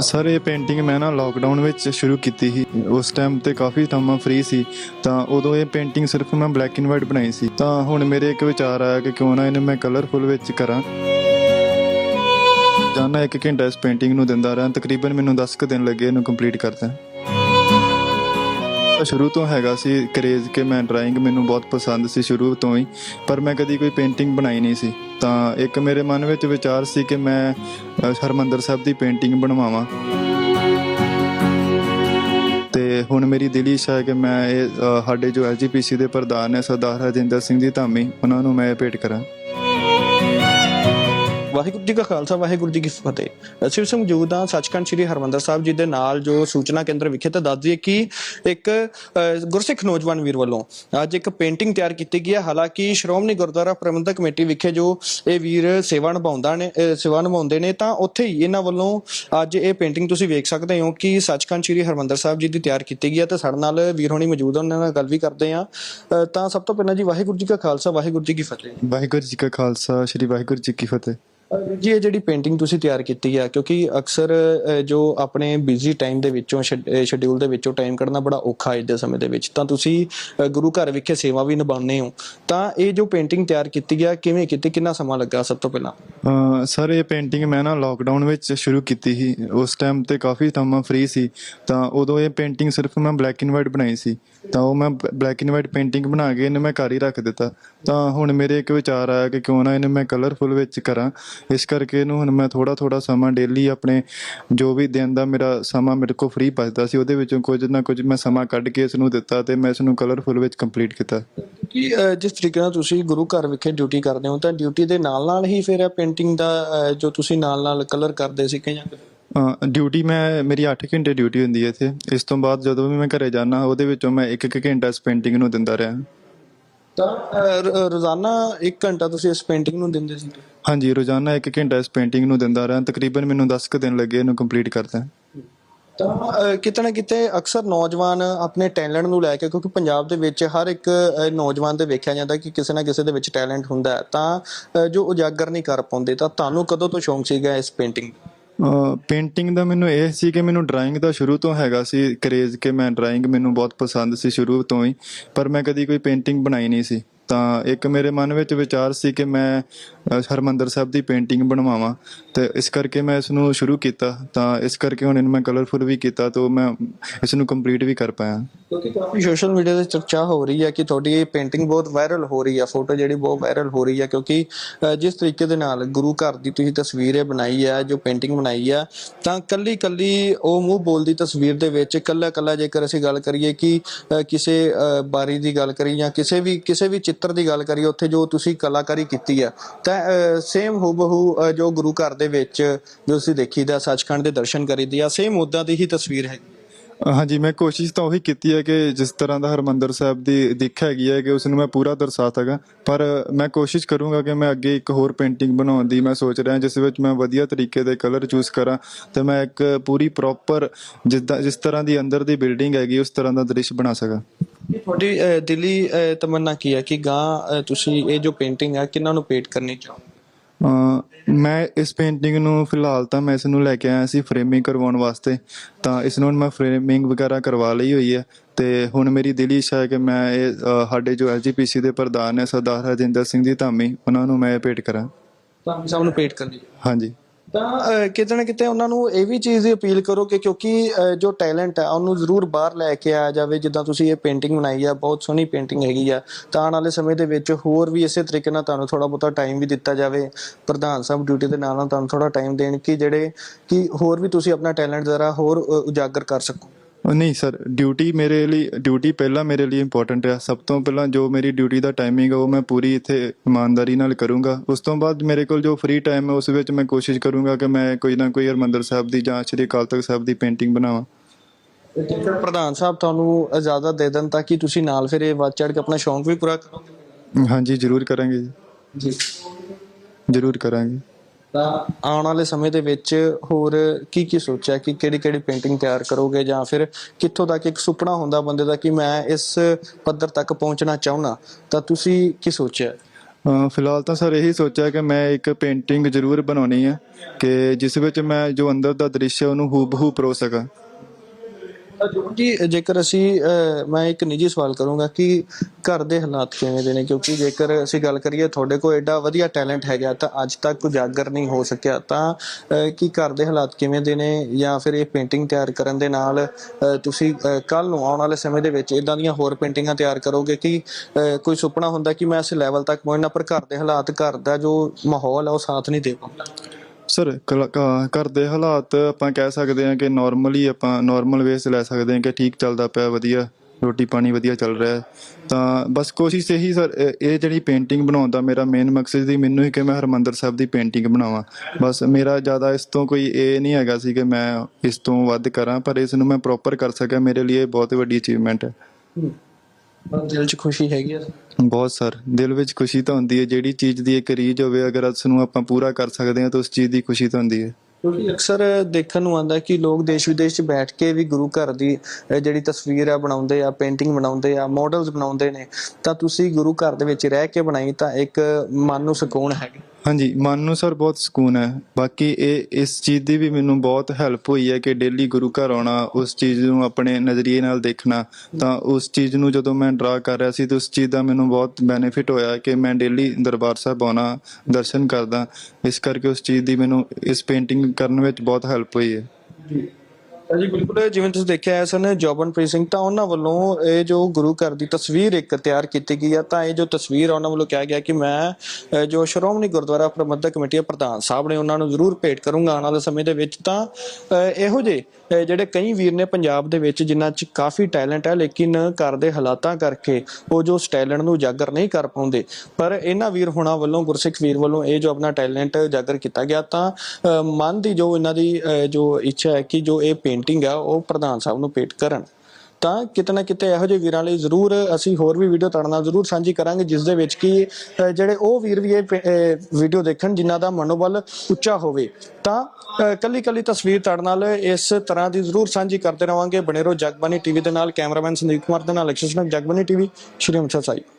Sir, ਇਹ painting ਮੈਂ ਨਾ ਲੋਕਡਾਊਨ ਵਿੱਚ ਸ਼ੁਰੂ ਕੀਤੀ ਸੀ। ਉਸ ਟਾਈਮ ਤੇ ਕਾਫੀ ਸਮਾਂ ਫ੍ਰੀ ਸੀ। ਤਾਂ ਉਦੋਂ ਇਹ ਪੇਂਟਿੰਗ ਸਿਰਫ ਮੈਂ ਬਲੈਕ ਐਂਡ ਵਾਈਟ ਬਣਾਈ ਸੀ। ਤਾਂ ਹੁਣ ਮੇਰੇ ਇੱਕ ਵਿਚਾਰ ਆਇਆ ਕਿ ਕਿਉਂ ਨਾ ਇਹਨੂੰ ਮੈਂ ਕਲਰਫੁਲ ਵਿੱਚ ਕਰਾਂ। ਜਾਨਾ ਇੱਕ ਘੰਟਾ ਇਸ ਪੇਂਟਿੰਗ ਨੂੰ ਦਿੰਦਾ ਰਿਹਾ। ਤਕਰੀਬਨ ਮੈਨੂੰ 10 ਕੁ ਦਿਨ ਲੱਗੇ ਇਹਨੂੰ ਕੰਪਲੀਟ ਕਰਦਾ ਸ਼ੁਰੂ ਤੋਂ ਹੈਗਾ ਸੀ ਕਰੇਜ਼ ਕਿ ਮੈਂ ਡਰਾਇੰਗ ਮੈਨੂੰ ਬਹੁਤ ਪਸੰਦ ਸੀ ਸ਼ੁਰੂ ਤੋਂ ਹੀ ਪਰ ਮੈਂ ਕਦੀ ਕੋਈ ਪੇਂਟਿੰਗ ਬਣਾਈ ਨਹੀਂ ਸੀ। ਤਾਂ ਇੱਕ ਮੇਰੇ ਮਨ ਵਿੱਚ ਵਿਚਾਰ ਸੀ ਕਿ ਮੈਂ ਅ, ਹਰਿਮੰਦਰ ਸਾਹਿਬ ਦੀ ਪੇਂਟਿੰਗ ਬਣਵਾਵਾਂ। ਤੇ ਹੁਣ ਮੇਰੀ ਦਿਲੀ ਇੱਛਾ ਹੈ ਕਿ ਮੈਂ ਇਹ ਸਾਡੇ ਜੋ ਐਲਜੀਪੀਸੀ ਦੇ ਪ੍ਰਧਾਨ ਹੈ ਸਰਦਾਰ ਹਰਜਿੰਦਰ ਸਿੰਘ ਜੀ ਧਾਮੀ ਉਹਨਾਂ ਨੂੰ ਮੈਂ ਇਹ ਭੇਟ ਕਰਾਂ। ਵਾਹਿਗੁਰੂ ਜੀ ਕਾ ਖਾਲਸਾ, ਵਾਹਿਗੁਰੂ ਜੀ ਕੀ ਫਤਿਹ। ਅਸੀਂ ਇਸ ਮੌਜੂਦ ਹਾਂ ਸੱਚਖੰਡ ਸ੍ਰੀ ਹਰਮੰਦਰ ਸਾਹਿਬ ਜੀ ਦੇ ਨਾਲ, ਜੋ ਸੂਚਨਾ ਕੇਂਦਰ ਵਿਖੇ ਤਾਂ ਦੱਸ ਦਈਏ ਕਿ ਇੱਕ ਗੁਰਸਿੱਖ ਨੌਜਵਾਨ ਵੀਰ ਵੱਲੋਂ ਅੱਜ ਇੱਕ ਪੇਂਟਿੰਗ ਤਿਆਰ ਕੀਤੀ ਗਈ ਹੈ। ਹਾਲਾਂਕਿ ਸ਼੍ਰੋਮਣੀ ਗੁਰਦੁਆਰਾ ਪ੍ਰਬੰਧਕ ਕਮੇਟੀ ਵਿਖੇ ਜੋ ਇਹ ਵੀਰ ਸੇਵਾ ਨਿਭਾਉਂਦਾ ਨੇ ਸੇਵਾ ਨਿਭਾਉਂਦੇ ਨੇ, ਤਾਂ ਉੱਥੇ ਹੀ ਇਹਨਾਂ ਵੱਲੋਂ ਅੱਜ ਇਹ ਪੇਂਟਿੰਗ ਤੁਸੀਂ ਵੇਖ ਸਕਦੇ ਹੋ ਕਿ ਸੱਚਖੰਡ ਸ੍ਰੀ ਹਰਮੰਦਰ ਸਾਹਿਬ ਜੀ ਦੀ ਤਿਆਰ ਕੀਤੀ ਗਈ ਹੈ ਤੇ ਸਾਡੇ ਨਾਲ ਵੀਰ ਹੋਣੀ ਮੌਜੂਦ ਹਨ ਉਹਨਾਂ ਨਾਲ ਗੱਲ ਵੀ ਕਰਦੇ ਹਾਂ। ਤਾਂ ਸਭ ਤੋਂ ਪਹਿਲਾਂ ਜੀ ਵਾਹਿਗੁਰੂ ਜੀ ਕਾ ਖਾਲਸਾ, ਵਾਹਿਗੁਰੂ ਜੀ ਕੀ ਫਤਿਹ। ਵਾਹਿਗੁਰੂ ਜੀ ਕਾ ਖਾਲਸਾ, ਸ੍ਰੀ ਵਾਹਿਗੁਰੂ ਜੀ ਕੀ ਫਤਿਹ। ਜੀ, ਇਹ ਜਿਹੜੀ ਪੇਂਟਿੰਗ ਤੁਸੀਂ ਤਿਆਰ ਕੀਤੀ ਹੈ ਕਿਉਂਕਿ ਅਕਸਰ ਜੋ ਆਪਣੇ ਬਿਜ਼ੀ ਟਾਈਮ ਦੇ ਵਿੱਚੋਂ ਸ਼ਡਿਊਲ ਦੇ ਵਿੱਚੋਂ ਟਾਈਮ ਕੱਢਣਾ ਬੜਾ ਔਖਾ ਹੈ ਅੱਜ ਦੇ ਸਮੇਂ ਦੇ ਵਿੱਚ। ਤਾਂ ਤੁਸੀਂ ਗੁਰੂ ਘਰ ਵਿਖੇ ਸੇਵਾ ਵੀ ਨਿਭਾਉਂਦੇ ਹੋ। ਤਾਂ ਇਹ ਜੋ ਪੇਂਟਿੰਗ ਤਿਆਰ ਕੀਤੀ ਗਿਆ ਕਿਵੇਂ ਕੀਤੀ, ਕਿੰਨਾ ਸਮਾਂ ਲੱਗਾ ਸਭ ਤੋਂ ਪਹਿਲਾਂ? ਸਰ, ਇਹ ਪੇਂਟਿੰਗ ਮੈਂ ਨਾ ਲੋਕਡਾਊਨ ਵਿੱਚ ਸ਼ੁਰੂ ਕੀਤੀ ਸੀ। ਉਸ ਟਾਈਮ ਤੇ ਕਾਫੀ ਸਮਾਂ ਫ੍ਰੀ ਸੀ। ਤਾਂ ਉਦੋਂ ਇਹ ਪੇਂਟਿੰਗ ਸਿਰਫ ਮੈਂ ਬਲੈਕ ਐਂਡ ਵਾਈਟ ਬਣਾਈ ਸੀ। ਤਾਂ ਉਹ ਮੈਂ ਬਲੈਕ ਐਂਡ ਵਾਈਟ ਪੇਂਟਿੰਗ ਬਣਾ ਕੇ ਇਹਨੂੰ ਮੈਂ ਘਰ ਹੀ ਰੱਖ ਦਿੱਤਾ। ਤਾਂ ਹੁਣ ਮੇਰੇ ਇੱਕ ਵਿਚਾਰ ਆਇਆ ਕਿ ਕਿਉਂ ਨਾ ਇਹਨੂੰ ਮੈਂ ਕਲਰਫੁਲ ਵਿੱਚ ਕਰਾਂ। ਇਸ ਕਰਕੇ ਇਹਨੂੰ ਹੁਣ ਮੈਂ ਥੋੜਾ ਥੋੜਾ ਸਮਾਂ ਡੇਲੀ ਆਪਣੇ ਜੋ ਵੀ ਦਿਨ ਦਾ ਮੇਰਾ ਸਮਾਂ ਮੇਰੇ ਕੋਲ ਫ੍ਰੀ ਬਚਦਾ ਸੀ ਉਹਦੇ ਵਿੱਚੋਂ ਕੁਝ ਨਾ ਕੁਝ ਮੈਂ ਸਮਾਂ ਕੱਢ ਕੇ ਇਸ ਨੂੰ ਦਿੱਤਾ ਤੇ ਮੈਂ ਇਸ ਨੂੰ ਕਲਰਫੁਲ ਵਿੱਚ ਕੰਪਲੀਟ ਕੀਤਾ। ਕਿ ਜਿਸ ਤਰੀਕੇ ਨਾਲ ਤੁਸੀਂ ਗੁਰੂ ਘਰ ਵਿਖੇ ਡਿਊਟੀ ਕਰਦੇ ਹੋ ਤਾਂ ਡਿਊਟੀ ਦੇ ਨਾਲ ਨਾਲ ਹੀ ਫਿਰ ਇਹ ਪੇਂਟਿੰਗ ਦਾ ਜੋ ਤੁਸੀਂ ਨਾਲ ਨਾਲ ਕਲਰ ਕਰਦੇ ਸੀ ਕਿ ਜਾਂ ਡਿਊਟੀ ਮੈਂ ਮੇਰੀ 8 ਘੰਟੇ ਡਿਊਟੀ ਹੁੰਦੀ ਹੈ ਇੱਥੇ। ਇਸ ਤੋਂ ਬਾਅਦ ਜਦੋਂ ਵੀ ਮੈਂ ਘਰੇ ਜਾਣਾ ਉਹਦੇ ਵਿੱਚੋਂ ਮੈਂ ਇੱਕ ਇੱਕ ਘੰਟਾ ਇਸ ਪੇਂਟਿੰਗ ਨੂੰ ਦਿੰਦਾ ਰਿਹਾ। ਤਾਂ ਰੋਜ਼ਾਨਾ 1 ਘੰਟਾ ਤੁਸੀਂ ਇਸ ਪੇਂਟਿੰਗ ਨੂੰ ਦਿੰਦੇ ਸੀ ਹਾਂਜੀ ਰੋਜ਼ਾਨਾ ਇੱਕ ਘੰਟਾ ਇਸ ਪੇਂਟਿੰਗ ਨੂੰ ਦਿੰਦਾ ਰਿਹਾ। ਤਕਰੀਬਨ ਮੈਨੂੰ 10 ਕੁ ਦਿਨ ਲੱਗੇ ਇਹਨੂੰ ਕੰਪਲੀਟ ਕਰਦਾ ਤਾਂ ਅਹ, ਕਿਤੇ ਅਕਸਰ ਨੌਜਵਾਨ ਆਪਣੇ ਟੈਲੈਂਟ ਨੂੰ ਲੈ ਕੇ ਕਿਉਂਕਿ ਪੰਜਾਬ ਦੇ ਵਿੱਚ ਹਰ ਇੱਕ ਨੌਜਵਾਨ ਦੇ ਵੇਖਿਆ ਜਾਂਦਾ ਕਿ ਕਿਸੇ ਨਾ ਕਿਸੇ ਦੇ ਵਿੱਚ ਟੈਲੈਂਟ ਹੁੰਦਾ ਤਾਂ ਜੋ ਉਜਾਗਰ ਨਹੀਂ ਕਰ ਪਾਉਂਦੇ ਤਾਂ ਤੁਹਾਨੂੰ ਕਦੋਂ ਤੋਂ ਸ਼ੌਂਕ ਸੀਗਾ ਇਸ ਪੇਂਟਿੰਗ ਪੇਂਟਿੰਗ ਦਾ ਮੈਨੂੰ ਇਹ ਸੀ ਕਿ ਮੈਨੂੰ ਡਰਾਇੰਗ ਦਾ ਸ਼ੁਰੂ ਤੋਂ ਹੈਗਾ ਸੀ ਕਰੇਜ਼ ਕਿ ਮੈਂ ਡਰਾਇੰਗ ਮੈਨੂੰ ਬਹੁਤ ਪਸੰਦ ਸੀ ਸ਼ੁਰੂ ਤੋਂ ਹੀ, ਪਰ ਮੈਂ ਕਦੀ ਕੋਈ ਪੇਂਟਿੰਗ ਬਣਾਈ ਨਹੀਂ ਸੀ। ਤਾਂ ਇੱਕ ਮੇਰੇ ਮਨ ਵਿੱਚ ਵਿਚਾਰ ਸੀ ਕਿ ਮੈਂ ਅ, ਹਰਿਮੰਦਰ ਸਾਹਿਬ ਦੀ ਪੇਂਟਿੰਗ ਬਣਵਾਵਾਂ। ਤੇ ਇਸ ਕਰਕੇ ਮੈਂ ਇਸ ਨੂੰ ਸ਼ੁਰੂ ਕੀਤਾ। ਤਾਂ ਇਸ ਕਰਕੇ ਹੁਣ ਇਹਨੂੰ ਮੈਂ ਕਲਰਫੁਲ ਵੀ ਕੀਤਾ ਤਾਂ ਮੈਂ ਇਸ ਨੂੰ ਕੰਪਲੀਟ ਵੀ ਕਰ ਪਾਇਆ। ਕਿਉਂਕਿ ਕਾਫੀ ਸੋਸ਼ਲ ਮੀਡੀਆ ਤੇ ਚਰਚਾ ਹੋ ਰਹੀ ਹੈ ਕਿ ਤੁਹਾਡੀ ਇਹ ਪੇਂਟਿੰਗ ਬਹੁਤ ਵਾਇਰਲ ਹੋ ਰਹੀ ਹੈ। ਫੋਟੋ ਜਿਹੜੀ ਬਹੁਤ ਵਾਇਰਲ ਹੋ ਰਹੀ ਹੈ ਕਿਉਂਕਿ ਜਿਸ ਤਰੀਕੇ ਦੇ ਨਾਲ ਗੁਰੂ ਘਰ ਦੀ ਤੁਸੀਂ ਤਸਵੀਰ ਇਹ ਬਣਾਈ ਹੈ ਜੋ ਪੇਂਟਿੰਗ ਬਣਾਈ ਹੈ ਤਾਂ ਕੱਲੀ ਕੱਲੀ ਉਹ ਮੂੰਹ ਬੋਲਦੀ ਤਸਵੀਰ ਦੇ ਵਿੱਚ ਕੱਲਾ ਕੱਲਾ ਜੇਕਰ ਅਸੀਂ ਗੱਲ ਕਰੀਏ ਕਿ ਕਿਸੇ ਅਹ, ਬਾਰੀ ਦੀ ਗੱਲ ਕਰੀਏ ਜਾਂ ਕਿਸੇ ਵੀ ਕਿਸੇ ਵੀ ਚਿੱਤਰ ਦੀ ਗੱਲ ਕਰੀਏ ਉੱਥੇ ਜੋ ਤੁਸੀਂ ਕਲਾਕਾਰੀ ਕੀਤੀ ਹੈ ਤਾਂ ਸੇਮ ਹੂਬਹੂ ਅਹ, ਜੋ ਗੁਰੂ ਘਰ ਦੇ ਵਿੱਚ ਜੋ ਅਸੀਂ ਦੇਖੀਦਾ ਸੱਚਖੰਡ ਦੇ ਦਰਸ਼ਨ ਕਰੀਦੇ ਆ ਸੇਮ ਉਦਾਂ ਦੀ ਹੀ ਤਸਵੀਰ ਹੈ। ਹਾਂਜੀ ਮੈਂ ਕੋਸ਼ਿਸ਼ ਤਾਂ ਉਹੀ ਕੀਤੀ ਹੈ ਕਿ ਜਿਸ ਤਰ੍ਹਾਂ ਦਾ ਹਰਮੰਦਰ ਸਾਹਿਬ ਦੀ ਦਿੱਖ ਹੈਗੀ ਹੈ ਕਿ ਉਸ ਨੂੰ ਮੈਂ ਪੂਰਾ ਦਰਸਾ ਸਕਾਂ ਪਰ ਮੈਂ ਕੋਸ਼ਿਸ਼ ਕਰੂੰਗਾ ਕਿ ਮੈਂ ਅੱਗੇ ਇੱਕ ਹੋਰ ਪੇਂਟਿੰਗ ਬਣਾਉਣ ਦੀ ਮੈਂ ਸੋਚ ਰਿਹਾ ਜਿਸ ਵਿੱਚ ਮੈਂ ਵਧੀਆ ਤਰੀਕੇ ਦੇ ਕਲਰ ਚੂਜ਼ ਕਰਾਂ ਤੇ ਮੈਂ ਇੱਕ ਪੂਰੀ ਪ੍ਰੋਪਰ ਜਿੱਦਾਂ ਜਿਸ ਤਰ੍ਹਾਂ ਦੀ ਅੰਦਰ ਦੀ ਬਿਲਡਿੰਗ ਹੈਗੀ ਉਸ ਤਰ੍ਹਾਂ ਦਾ ਦ੍ਰਿਸ਼ ਬਣਾ ਸਕਾਂ। ਇਹ ਤੁਹਾਡੀ ਅਹ, ਦਿਲੀ ਅਹ, ਤਮੰਨਾ ਕੀ ਹੈ ਕਿ ਗਾਂ ਅਹ, ਤੁਸੀਂ ਇਹ ਜੋ ਪੇਂਟਿੰਗ ਹੈ ਕਿਹਨਾਂ ਨੂੰ ਪੇਂਟ ਕਰਨੀ ਚਾਹੋ ਅ, ਮੈਂ ਇਸ ਪੇਂਟਿੰਗ ਨੂੰ ਫਿਲਹਾਲ ਤਾਂ ਮੈਂ ਇਸ ਨੂੰ ਲੈ ਕੇ ਆਇਆ ਸੀ ਫਰੇਮਿੰਗ ਕਰਵਾਉਣ ਵਾਸਤੇ। ਤਾਂ ਇਸ ਨੂੰ ਹੁਣ ਮੈਂ ਫਰੇਮਿੰਗ ਵਗੈਰਾ ਕਰਵਾ ਲਈ ਹੋਈ ਹੈ। ਤੇ ਹੁਣ ਮੇਰੀ ਦਿਲੀ ਇੱਛਾ ਹੈ ਕਿ ਮੈਂ ਇਹ ਅ, ਸਾਡੇ ਜੋ ਐਲਜੀਪੀਸੀ ਦੇ ਪ੍ਰਧਾਨ ਹੈ ਸਰਦਾਰ ਹਰਜਿੰਦਰ ਸਿੰਘ ਜੀ ਧਾਮੀ ਉਹਨਾਂ ਨੂੰ ਮੈਂ ਇਹ ਭੇਟ ਕਰਾਂ। ਤਾਂ ਸਭ ਨੂੰ ਪੇਂਟ ਕਰਨੀ ਹਾਂਜੀ। ਤਾਂ ਕਿਤੇ ਨਾ ਕਿਤੇ ਉਹਨਾਂ ਨੂੰ ਇਹ ਵੀ ਚੀਜ਼ ਦੀ ਅਪੀਲ ਕਰੋ ਕਿ ਕਿਉਂਕਿ ਜੋ ਟੈਲੈਂਟ ਆ, ਉਹਨੂੰ ਜ਼ਰੂਰ ਬਾਹਰ ਲੈ ਕੇ ਆਇਆ ਜਾਵੇ। ਜਿੱਦਾਂ ਤੁਸੀਂ ਇਹ ਪੇਂਟਿੰਗ ਬਣਾਈ ਆ, ਬਹੁਤ ਸੋਹਣੀ ਪੇਂਟਿੰਗ ਹੈਗੀ ਆ। ਤਾਂ ਆਉਣ ਵਾਲੇ ਸਮੇਂ ਦੇ ਵਿੱਚ ਹੋਰ ਵੀ ਇਸੇ ਤਰੀਕੇ ਨਾਲ ਤੁਹਾਨੂੰ ਥੋੜਾ ਬਹੁਤਾ ਟਾਈਮ ਵੀ ਦਿੱਤਾ ਜਾਵੇ। ਪ੍ਰਧਾਨ ਸਾਹਿਬ ਡਿਊਟੀ ਦੇ ਨਾਲ ਨਾਲ ਤੁਹਾਨੂੰ ਥੋੜਾ ਟਾਈਮ ਦੇਣ ਕਿ ਜਿਹੜੇ, ਕਿ ਹੋਰ ਵੀ ਤੁਸੀਂ ਆਪਣਾ ਟੈਲੈਂਟ ਜ਼ਰਾ ਹੋਰ ਉਜਾਗਰ ਕਰ ਸਕੋ। ਉਹ ਨਹੀਂ ਸਰ ਡਿਊਟੀ ਮੇਰੇ ਲਈ ਡਿਊਟੀ ਪਹਿਲਾਂ ਮੇਰੇ ਲਈ ਇੰਪੋਰਟੈਂਟ ਹੈ ਸਭ ਤੋਂ ਪਹਿਲਾਂ ਜੋ ਮੇਰੀ ਡਿਊਟੀ ਦਾ ਟਾਈਮਿੰਗ ਹੈ ਉਹ ਮੈਂ ਪੂਰੀ ਇੱਥੇ ਇਮਾਨਦਾਰੀ ਨਾਲ ਕਰੂੰਗਾ। ਉਸ ਤੋਂ ਬਾਅਦ ਮੇਰੇ ਕੋਲ ਜੋ ਫ੍ਰੀ ਟਾਈਮ ਹੈ ਉਸ ਵਿੱਚ ਮੈਂ ਕੋਸ਼ਿਸ਼ ਕਰੂੰਗਾ ਕਿ ਮੈਂ ਕੋਈ ਨਾ ਕੋਈ ਹਰਮੰਦਰ ਸਾਹਿਬ ਦੀ ਜਾਂ ਸ਼੍ਰੀ ਅਕਾਲ ਤਖਤ ਸਾਹਿਬ ਦੀ ਪੇਂਟਿੰਗ ਬਣਾਵਾਂ। ਜੇਕਰ ਪ੍ਰਧਾਨ ਸਾਹਿਬ ਤੁਹਾਨੂੰ ਇਜਾਜ਼ਤ ਦੇ ਦੇਣ ਤਾਂ ਕਿ ਤੁਸੀਂ ਨਾਲ ਫਿਰ ਇਹ ਵੱਧ ਚੜ ਕੇ ਆਪਣਾ ਸ਼ੌਂਕ ਵੀ ਪੂਰਾ ਕਰੋਗੇ? ਹਾਂਜੀ ਜ਼ਰੂਰ ਕਰਾਂਗੇ ਜੀ। ਜੀ। ਜ਼ਰੂਰ ਕਰਾਂਗੇ। ਤਾਂ ਆਉਣ ਵਾਲੇ ਸਮੇਂ ਦੇ ਵਿੱਚ ਹੋਰ ਕੀ ਕੀ ਸੋਚਿਆ? ਕਿ ਕਿਹੜੀ ਕਿਹੜੀ ਪੇਂਟਿੰਗ ਤਿਆਰ ਕਰੋਗੇ ਜਾਂ ਫਿਰ ਕਿੱਥੋਂ ਤੱਕ ਇੱਕ ਸੁਪਨਾ ਹੁੰਦਾ ਬੰਦੇ ਦਾ ਕਿ ਮੈਂ ਇਸ ਪੱਧਰ ਤੱਕ ਪਹੁੰਚਣਾ ਚਾਹੁੰਦਾ? ਤਾਂ ਤੁਸੀਂ ਕੀ ਸੋਚਿਆ? ਫਿਲਹਾਲ ਤਾਂ ਸਰ ਇਹੀ ਸੋਚਿਆ ਕਿ ਮੈਂ ਇੱਕ ਪੇਂਟਿੰਗ ਜ਼ਰੂਰ ਬਣਾਉਣੀ ਹੈ ਕਿ ਜਿਸ ਵਿੱਚ ਮੈਂ ਜੋ ਅੰਦਰ ਦਾ ਦ੍ਰਿਸ਼ ਹੈ ਉਹਨੂੰ ਹੂਬਹੂ ਪਰੋ ਸਕਾਂ। ਜੀ ਜੇਕਰ ਅਸੀਂ ਮੈਂ ਇੱਕ ਨਿੱਜੀ ਸਵਾਲ ਕਰੂੰਗਾ ਕਿ ਘਰ ਦੇ ਹਾਲਾਤ ਕਿਵੇਂ ਦੇ ਨੇ? ਕਿਉਂਕਿ ਜੇਕਰ ਅਸੀਂ ਗੱਲ ਕਰੀਏ ਤੁਹਾਡੇ ਕੋਲ ਐਡਾ ਵਧੀਆ ਟੈਲੈਂਟ ਹੈਗਾ ਤਾਂ ਅੱਜ ਤੱਕ ਉਜਾਗਰ ਨਹੀਂ ਹੋ ਸਕਿਆ। ਤਾਂ ਅਹ, ਕੀ ਘਰ ਦੇ ਹਾਲਾਤ ਕਿਵੇਂ ਦੇ ਨੇ? ਜਾਂ ਫਿਰ ਇਹ ਪੇਂਟਿੰਗ ਤਿਆਰ ਕਰਨ ਦੇ ਨਾਲ ਤੁਸੀਂ ਕੱਲ ਨੂੰ ਆਉਣ ਵਾਲੇ ਸਮੇਂ ਦੇ ਵਿੱਚ ਇਦਾਂ ਦੀਆਂ ਹੋਰ ਪੇਂਟਿੰਗਾਂ ਤਿਆਰ ਕਰੋਗੇ ਕਿ ਕੋਈ ਸੁਪਨਾ ਹੁੰਦਾ ਕਿ ਮੈਂ ਇਸ ਲੈਵਲ ਤੱਕ ਪਹੁੰਚਣਾ ਪਰ ਘਰ ਦੇ ਹਾਲਾਤ ਘਰ ਦਾ ਜੋ ਮਾਹੌਲ ਹੈ ਉਹ ਸਾਥ ਨਹੀਂ ਦੇ ਪਾਉਂਦਾ? ਸਰ ਕਲਾ- ਘਰ ਦੇ ਹਾਲਾਤ ਆਪਾਂ ਕਹਿ ਸਕਦੇ ਹਾਂ ਕਿ ਨਾਰਮਲੀ ਆਪਾਂ ਨਾਰਮਲ ਵੇਸ ਲੈ ਸਕਦੇ ਹਾਂ ਕਿ ਠੀਕ ਚੱਲਦਾ ਪਿਆ, ਵਧੀਆ ਰੋਟੀ ਪਾਣੀ ਵਧੀਆ ਚੱਲ ਰਿਹਾ ਹੈ। ਤਾਂ ਬਸ ਕੋਸ਼ਿਸ਼ ਇਹੀ ਸਰ, ਇਹ ਜਿਹੜੀ ਪੇਂਟਿੰਗ ਬਣਾਉਣ ਦਾ ਮੇਰਾ ਮੇਨ ਮਕਸਦ ਸੀ, ਮੈਨੂੰ ਹੀ ਕਿ ਮੈਂ ਹਰਮੰਦਰ ਸਾਹਿਬ ਦੀ ਪੇਂਟਿੰਗ ਬਣਾਵਾਂ ਬਸ ਮੇਰਾ ਜ਼ਿਆਦਾ ਇਸ ਤੋਂ ਕੋਈ ਇਹ ਨਹੀਂ ਹੈਗਾ ਸੀ ਕਿ ਮੈਂ ਇਸ ਤੋਂ ਵੱਧ ਕਰਾਂ, ਪਰ ਇਸ ਨੂੰ ਮੈਂ ਪ੍ਰੋਪਰ ਕਰ ਸਕਿਆ, ਮੇਰੇ ਲਈ ਇਹ ਬਹੁਤ ਵੱਡੀ ਅਚੀਵਮੈਂਟ ਹੈ ਦਿਲ 'ਚ ਖੁਸ਼ੀ ਹੈਗੀ ਹੈ ਬਹੁਤ ਸਰ ਦਿਲ ਵਿੱਚ ਖੁਸ਼ੀ ਤਾਂ ਹੁੰਦੀ ਹੈ ਜਿਹੜੀ ਚੀਜ਼ ਦੀ ਇੱਕ ਰੀਝ ਹੋਵੇ ਅਗਰ ਉਸ ਨੂੰ ਆਪਾਂ ਪੂਰਾ ਕਰ ਸਕਦੇ ਹਾਂ ਤਾਂ ਉਸ ਚੀਜ਼ ਦੀ ਖੁਸ਼ੀ ਤਾਂ ਹੁੰਦੀ ਹੈ। ਕਿਉਂਕਿ ਅਕਸਰ ਦੇਖਣ ਨੂੰ ਆਉਂਦਾ ਕਿ ਲੋਕ ਦੇਸ਼ ਵਿਦੇਸ਼ 'ਚ ਬੈਠ ਕੇ ਵੀ ਗੁਰੂ ਘਰ ਦੀ ਅਹ, ਜਿਹੜੀ ਤਸਵੀਰ ਆ ਬਣਾਉਂਦੇ ਆ ਪੇਂਟਿੰਗ ਬਣਾਉਂਦੇ ਆ ਮਾਡਲਸ ਬਣਾਉਂਦੇ ਨੇ ਤਾਂ ਤੁਸੀਂ ਗੁਰੂ ਘਰ ਦੇ ਵਿੱਚ ਰਹਿ ਕੇ ਬਣਾਈ ਤਾਂ ਇੱਕ ਮਨ ਨੂੰ ਸਕੂਨ ਹੈਗਾ। ਹਾਂਜੀ, ਮਨ ਨੂੰ ਸਰ ਬਹੁਤ ਸਕੂਨ ਹੈ। ਬਾਕੀ ਇਹ, ਇਸ ਚੀਜ਼ ਦੀ ਵੀ ਮੈਨੂੰ ਬਹੁਤ ਹੈਲਪ ਹੋਈ ਹੈ ਕਿ ਡੇਲੀ ਗੁਰੂ ਘਰ ਆਉਣਾ, ਉਸ ਚੀਜ਼ ਨੂੰ ਆਪਣੇ ਨਜ਼ਰੀਏ ਨਾਲ ਦੇਖਣਾ, ਤਾਂ ਉਸ ਚੀਜ਼ ਨੂੰ ਜਦੋਂ ਮੈਂ ਡਰਾ ਕਰ ਰਿਹਾ ਸੀ, ਤਾਂ ਉਸ ਚੀਜ਼ ਦਾ ਮੈਨੂੰ ਬਹੁਤ ਬੈਨੀਫਿਟ ਹੋਇਆ ਕਿ ਮੈਂ ਡੇਲੀ ਦਰਬਾਰ ਸਾਹਿਬ ਆਉਣਾ, ਦਰਸ਼ਨ ਕਰਦਾ। ਇਸ ਕਰਕੇ ਉਸ ਚੀਜ਼ ਦੀ ਮੈਨੂੰ, ਇਸ ਪੇਂਟਿੰਗ ਕਰਨ ਵਿੱਚ ਬਹੁਤ ਹੈਲਪ ਹੋਈ ਹੈ। ਜੀ ਬਿਲਕੁਲ, ਜਿਵੇਂ ਤੁਸੀਂ ਦੇਖਿਆ ਹੈ ਸਨ ਜੋਬਨਪ੍ਰੀਤ ਸਿੰਘ ਤਾਂ ਉਹਨਾਂ ਵੱਲੋਂ ਇਹ ਜੋ ਗੁਰੂ ਘਰ ਦੀ ਤਸਵੀਰ ਇੱਕ ਤਿਆਰ ਕੀਤੀ ਗਈ ਹੈ ਤਾਂ ਇਹ ਜੋ ਤਸਵੀਰ ਉਹਨਾਂ ਵੱਲੋਂ ਕਿਹਾ ਗਿਆ ਕਿ ਮੈਂ ਜੋ ਸ਼੍ਰੋਮਣੀ ਗੁਰਦੁਆਰਾ ਪ੍ਰਬੰਧਕ ਕਮੇਟੀ ਦੇ ਪ੍ਰਧਾਨ ਸਾਹਿਬ ਨੇ ਉਹਨਾਂ ਨੂੰ ਜ਼ਰੂਰ ਭੇਟ ਕਰੂੰਗਾ ਆਉਣ ਵਾਲੇ ਸਮੇਂ ਦੇ ਵਿੱਚ, ਤਾਂ ਇਹੋ ਜਿਹੇ ਜਿਹੜੇ ਕਈ ਵੀਰ ਨੇ ਪੰਜਾਬ ਦੇ ਵਿੱਚ, ਜਿਨ੍ਹਾਂ 'ਚ ਕਾਫੀ ਟੈਲੈਂਟ ਹੈ ਲੇਕਿਨ ਘਰ ਦੇ ਹਾਲਾਤਾਂ ਕਰਕੇ ਉਹ ਜੋ ਉਸ ਟੈਲੈਂਟ ਨੂੰ ਉਜਾਗਰ ਨਹੀਂ ਕਰ ਪਾਉਂਦੇ। ਪਰ ਇਹਨਾਂ ਵੀਰ ਹੋਣਾ ਵੱਲੋਂ, ਗੁਰਸਿੱਖ ਵੀਰ ਵੱਲੋਂ ਇਹ ਜੋ ਆਪਣਾ ਟੈਲੈਂਟ ਉਜਾਗਰ ਕੀਤਾ ਗਿਆ, ਤਾਂ ਮਨ ਦੀ ਜੋ ਇਹਨਾਂ ਦੀ ਜੋ ਇੱਛਾ ਹੈ ਕਿ ਜੋ ਇਹ ਪੇਂਟਿੰਗ ਆ, ਉਹ ਪ੍ਰਧਾਨ ਸਾਹਿਬ ਨੂੰ ਭੇਟ ਕਰਨ। ਤਾਂ ਕਿਤੇ ਨਾ ਕਿਤੇ ਇਹੋ ਜਿਹੇ ਵੀਰਾਂ ਲਈ ਜ਼ਰੂਰ ਅਸੀਂ ਹੋਰ ਵੀ ਵੀਡੀਓ ਤੁਹਾਡੇ ਨਾਲ ਜ਼ਰੂਰ ਸਾਂਝੀ ਕਰਾਂਗੇ, ਜਿਸ ਦੇ ਵਿੱਚ ਕਿ ਜਿਹੜੇ ਉਹ ਵੀਰ ਵੀ ਇਹ ਵੀਡੀਓ ਦੇਖਣ, ਜਿਨ੍ਹਾਂ ਦਾ ਮਨੋਬਲ ਉੱਚਾ ਹੋਵੇ। ਤਾਂ ਕੱਲੀ ਕੱਲੀ ਤਸਵੀਰ ਤੁਹਾਡੇ ਨਾਲ ਇਸ ਤਰ੍ਹਾਂ ਦੀ ਜ਼ਰੂਰ ਸਾਂਝੀ ਕਰਦੇ ਰਵਾਂਗੇ। ਬਣੇ ਰਹੋ ਜਗਬਾਨੀ ਟੀਵੀ ਦੇ ਨਾਲ, ਕੈਮਰਾਮੈਨ ਸੰਦੀਪ ਕੁਮਾਰ ਦੇ ਨਾਲ ਅਕਸ਼ਰ ਸਿੰਘ ਜਗਬਾਨੀ ਟੀਵੀ, ਸ਼੍ਰੀ ਅੰਮ੍ਰਿਤਸਰ ਸਾਹਿਬ।